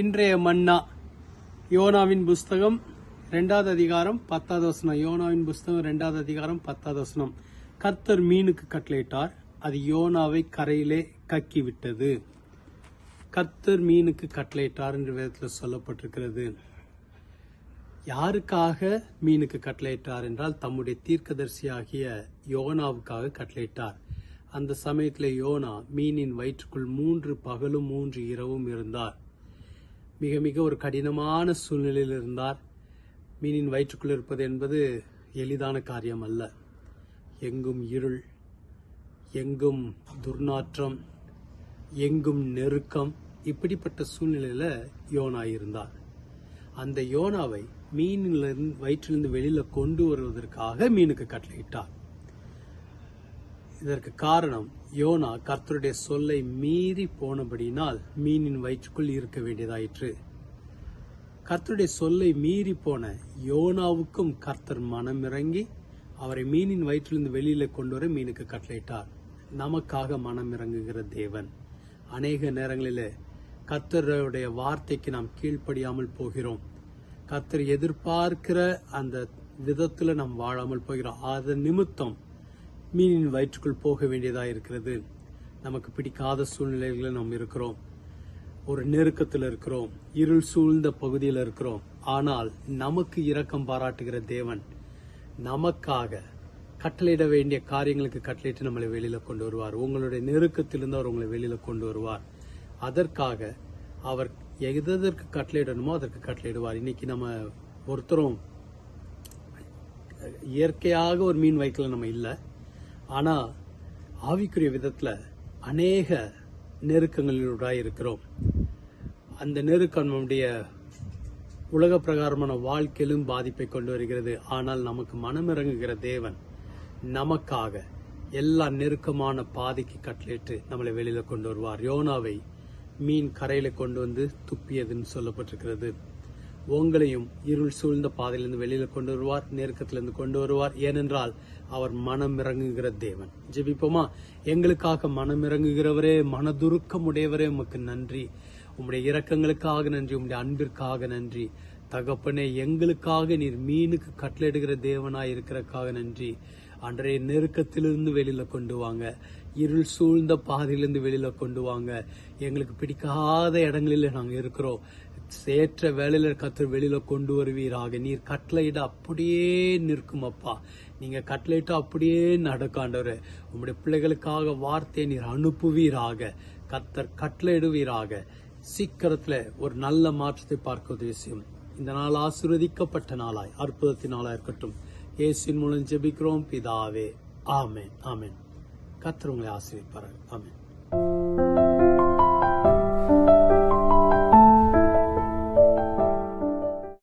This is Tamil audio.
இன்றைய மன்னா யோனாவின் புஸ்தகம் ரெண்டாவது அதிகாரம் பத்தாவது வசனம். யோனாவின் புஸ்தகம் ரெண்டாவது அதிகாரம் பத்தாவது வசனம். கர்த்தர் மீனுக்கு கட்டளையிட்டார். அது யோனாவை கரையிலே கக்கிவிட்டது. கர்த்தர் மீனுக்கு கட்டளையிட்டார் என்ற விதத்தில் சொல்லப்பட்டிருக்கிறது. யாருக்காக மீனுக்கு கட்டளையிட்டார் என்றால் தம்முடைய தீர்க்கதரிசியாகிய யோனாவுக்காக கட்டளையிட்டார். அந்த சமயத்தில் யோனா மீனின் வயிற்றுக்குள் மூன்று பகலும் மூன்று இரவும் இருந்தார். மிக மிக ஒரு கடினமான சூழ்நிலையில் இருந்தார். மீனின் வயிற்றுக்குள் இருப்பது என்பது எளிதான காரியம் அல்ல. எங்கும் இருள் எங்கும் துர்நாற்றம் எங்கும் நெருக்கம் இப்படிப்பட்ட சூழ்நிலையில் யோனா இருந்தார். அந்த யோனாவை மீனிலிருந்து வயிற்றிலிருந்து வெளியில் கொண்டு வருவதற்காக மீனுக்கு கட்டளையிட்டார். இதற்கு காரணம் யோனா கர்த்தருடைய சொல்லை மீறி போனபடினால் மீனின் வயிற்றுக்குள் இருக்க வேண்டியதாயிற்று. கர்த்தருடைய சொல்லை மீறி போன யோனாவுக்கும் கர்த்தர் மனமிறங்கி அவரை மீனின் வயிற்றிலிருந்து வெளியில கொண்டு வர மீனுக்கு கட்டளையிட்டார். நமக்காக மனமிறங்குகிற தேவன். அநேக நேரங்களில் கர்த்தருடைய வார்த்தைக்கு நாம் கீழ்ப்படியாமல் போகிறோம். கர்த்தர் எதிர்பார்க்கிற அந்த விதத்தில் நாம் வாழாமல் போகிறோம். அதன் நிமித்தம் மீனின் வயிற்றுக்குள் போக வேண்டியதாக இருக்கிறது. நமக்கு பிடிக்காத சூழ்நிலைகளில் நாம் இருக்கிறோம். ஒரு நெருக்கத்தில் இருக்கிறோம். இருள் சூழ்ந்த பகுதியில் இருக்கிறோம். ஆனால் நமக்கு இரக்கம் பாராட்டுகிற தேவன் நமக்காக கட்டளையிட வேண்டிய காரியங்களுக்கு கட்டளையிட்டு நம்மளை வெளியில் கொண்டு வருவார். உங்களுடைய நெருக்கத்திலிருந்து அவர் உங்களை வெளியில் கொண்டு வருவார். அதற்காக அவர் எதற்கு கட்டளையிடணுமோ அதற்கு கட்டளையிடுவார். இன்னைக்கு நம்ம ஒருத்தரும் இயற்கையாக ஒரு மீன் வைக்கல நம்ம இல்லை. ஆனால் ஆவிக்குரிய விதத்தில் அநேக நெருக்கங்களிலூடாய் இருக்கிறோம் அந்த நெருக்கம் நம்முடைய உலக பிரகாரமான வாழ்க்கையிலும் பாதிப்பை கொண்டு வருகிறது. ஆனால் நமக்கு மனமிறங்குகிற தேவன் நமக்காக எல்லா நெருக்கமான பாதைக்கு கட்டளிட்டு நம்மளை வெளியில் கொண்டு வருவார். யோனாவை மீன் கரையில் கொண்டு வந்து துப்பியதுன்னு சொல்லப்பட்டிருக்கிறது. உங்களையும் இருள் சூழ்ந்த பாதையிலிருந்து வெளியில கொண்டு வருவார் நெருக்கத்திலிருந்து கொண்டு வருவார். ஏனென்றால் அவர் மனம் இறங்குகிற தேவன். ஜெபிப்போமா? எங்களுக்காக மனம் இறங்குகிறவரே மனதுருக்கம் உடையவரே உமக்கு நன்றி. உம்முடைய இரக்கங்களுக்காக நன்றி உம்முடைய அன்பிற்காக நன்றி. தகப்பனே எங்களுக்காக நீர் மீனுக்கு கட்டளையிடுகிற தேவனாய் இருக்கிறக்காக நன்றி. அன்றைய நெருக்கத்திலிருந்து வெளியில கொண்டு வாங்க. இருள் சூழ்ந்த பாதையிலிருந்து வெளியில கொண்டு வாங்க. எங்களுக்கு பிடிக்காத இடங்களில் நாங்கள் இருக்கிறோம். சேற்ற வேலையில் கத்தர் வெளியில கொண்டு வருவீராக. நீர் கட்டளையிட அப்படியே நிற்கும் அப்பா. நீங்க கட்டளையிட்ட அப்படியே நடக்காண்டவர் உங்களுடைய பிள்ளைகளுக்காக வார்த்தையை நீர் அனுப்புவீராக. கத்தர் கட்டளையிடுவீராக. சீக்கிரத்துல ஒரு நல்ல மாற்றத்தை பார்க்க உதவி செய்யும். இந்த நாள் ஆசிர்வதிக்கப்பட்ட நாளாய் அற்புதத்தின் நாளாய் இருக்கட்டும். இயேசுவின் மூலம் ஜெபிக்கிறோம். பிதாவே ஆமேன் ஆமேன். கத்தர் உங்களை ஆசிரியப்பார்கள் ஆமேன்.